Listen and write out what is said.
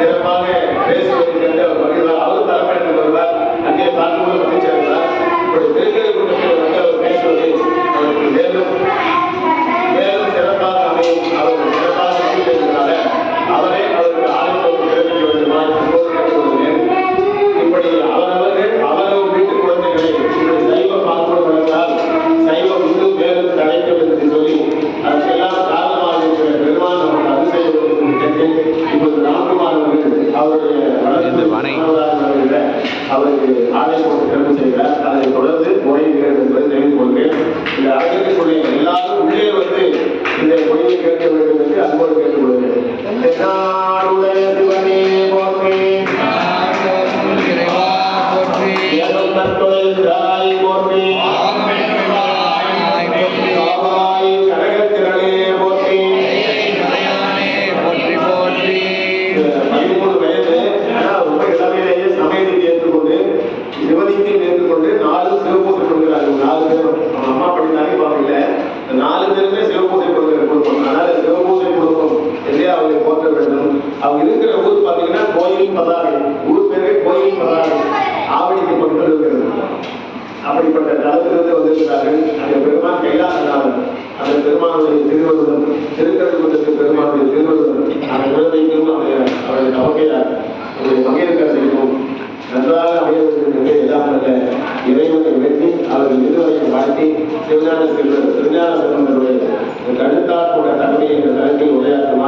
சிறப்பாக பேசுவது மகிழ்வாக வளர்ந்து வனை. அவருக்கு ஆணை போட்டு செய்கிறார் அதை தொடர்ந்து மொழிகிறேன் என்பதை தெரிந்து கொள்கிறேன். இந்த அரங்கத்திற்குள்ளே எல்லாரும் உள்ளே வந்து இந்த மொழியை கேட்க வேண்டும் என்று அன்போடு கேட்டுக்கொள்கிறேன் இருக்கிற ஊர் பார்த்தீங்கன்னா கோயில் பதாகை ஊர் பேரே கோயில் பதாகை ஆவணிக்கு கொண்டு இருக்கிறது. அப்படிப்பட்ட தளத்திலிருந்து வந்திருக்கிறார்கள். அந்த பெருமான் கைலாசநாதன் அந்த பெருமானுடைய திருவருடன் திருக்கழுக்குன்றத்து பெருமானுடைய திருவருடன் அந்த குழந்தைக்கும் அவருடைய அவருடைய நவகையார் அவருடைய மகையற்க செய்வோம் நன்றாக அமைய எல்லாம் அல்ல இறைவனை வெற்றி அவர்கள் இருவரையும் வாழ்த்தி திருஞான திருஞான செல்வனுடைய கழுத்தார் தன்மை என்ற தலைப்பில் உரையாற்றும்